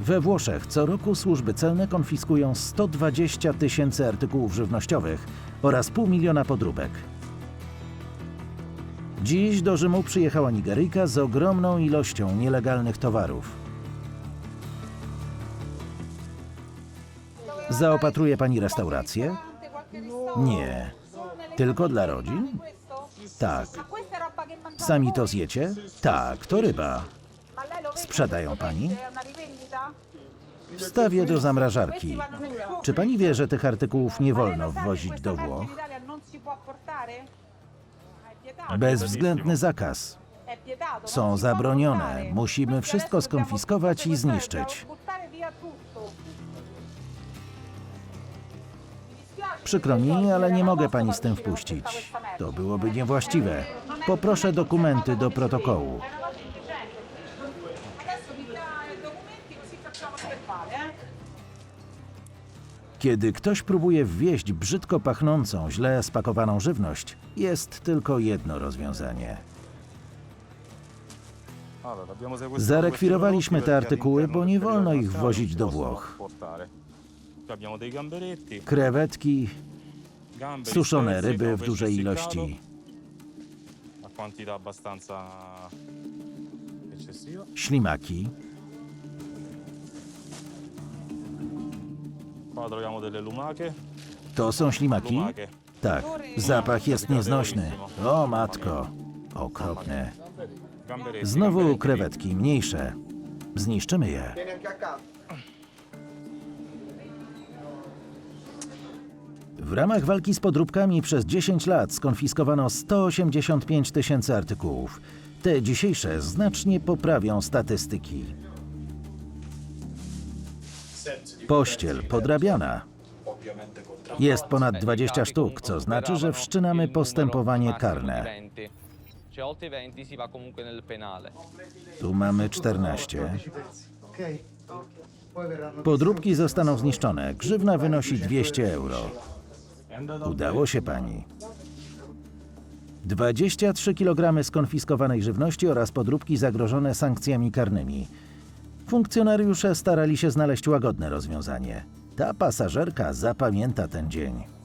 We Włoszech co roku służby celne konfiskują 120 tysięcy artykułów żywnościowych oraz pół miliona podróbek. Dziś do Rzymu przyjechała Nigeryjka z ogromną ilością nielegalnych towarów. Zaopatruje pani restaurację? Nie. Tylko dla rodzin? Tak. Sami to zjecie? Tak, to ryba. Sprzedają pani? Wstawię do zamrażarki. Czy pani wie, że tych artykułów nie wolno wwozić do Włoch? Bezwzględny zakaz. Są zabronione. Musimy wszystko skonfiskować i zniszczyć. Przykro mi, ale nie mogę pani z tym wpuścić. To byłoby niewłaściwe. Poproszę dokumenty do protokołu. Kiedy ktoś próbuje wwieźć brzydko pachnącą, źle spakowaną żywność, jest tylko jedno rozwiązanie. Zarekwirowaliśmy te artykuły, bo nie wolno ich wwozić do Włoch. Krewetki, suszone ryby w dużej ilości, ślimaki, to są ślimaki? Tak, zapach jest nieznośny. O matko, okropne. Znowu krewetki, mniejsze. Zniszczymy je. W ramach walki z podróbkami przez 10 lat skonfiskowano 185 tysięcy artykułów. Te dzisiejsze znacznie poprawią statystyki. Pościel podrabiana. Jest ponad 20 sztuk, co znaczy, że wszczynamy postępowanie karne. Cioè oltre i 20 si va comunque nel penale. Tu mamy 14. Ok? Poi verranno Podróbki zostaną zniszczone. Grzywna wynosi 200 euro. Udało się pani. 23 kg skonfiskowanej żywności oraz podróbki zagrożone sankcjami karnymi. Funkcjonariusze starali się znaleźć łagodne rozwiązanie. Ta pasażerka zapamięta ten dzień.